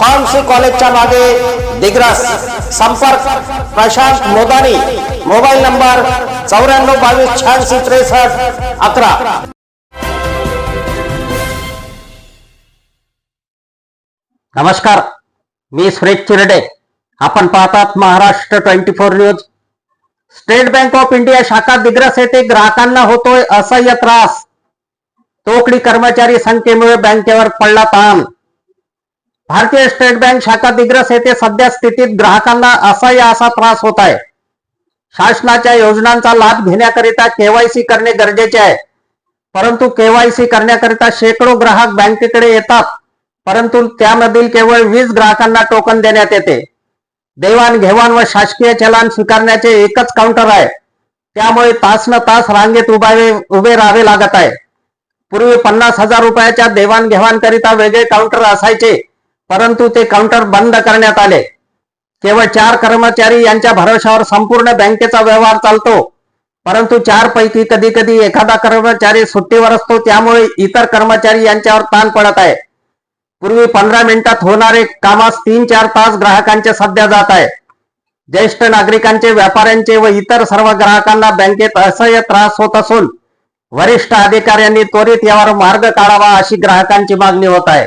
Pharmacy कॉलेजच्या मागे दिग्रस संपर्क प्रशांत मोदानी मोबाईल नंबर चौऱ्याण्णव बावीस शहाऐंशी त्रेसष्ट अकरा. नमस्कार मी सुरेश चिरडे. आपण पाहतात Maharashtra twenty four news. State Bank of India शाखा दिग्रस येथे ग्राहकांना होतोय असह्य त्रास. तोकडी कर्मचारी संख्येमुळे बँकेवर पडला ताण. भारतीय स्टेट बँक शाखा दिग्रस येथे सध्या स्थितीत ग्राहकांना असह्य असा त्रास होत आहे. शासनाच्या योजनांचा लाभ घेण्याकरिता केवायसी करणे गरजेचे आहे. परंतु केवायसी करण्याकरिता शेकडो ग्राहक बँकेकडे येतात. परंतु त्यामधील केवळ वीस ग्राहकांना टोकन देण्यात येते. देवाणघेवाण व शासकीय चलन स्वीकारण्याचे एकच काउंटर आहे. त्यामुळे तास न तास रांगेत उभावे उभे राहावे लागत आहे. पूर्वी पन्नास हजार रुपयाच्या देवाणघेवाण करिता वेगळे काउंटर असायचे. परंतु ते काउंटर बंद करण्यात आले. केवळ चार कर्मचारी यांच्या भरोशावर संपूर्ण बँकेचा व्यवहार चालतो. परंतु चार पैकी कधी कधी एखादा कर्मचारी सुट्टीवर असतो त्यामुळे इतर कर्मचारी यांच्यावर ताण पडत आहे. पूर्वी पंधरा मिनिटात होणारे कामास तीन चार तास ग्राहकांचे सध्या जात आहे. ज्येष्ठ नागरिकांचे व्यापाऱ्यांचे व इतर सर्व ग्राहकांना बँकेत असह्य त्रास होत असून वरिष्ठ अधिकाऱ्यांनी त्वरित यावर मार्ग काढावा अशी ग्राहकांची मागणी होत आहे.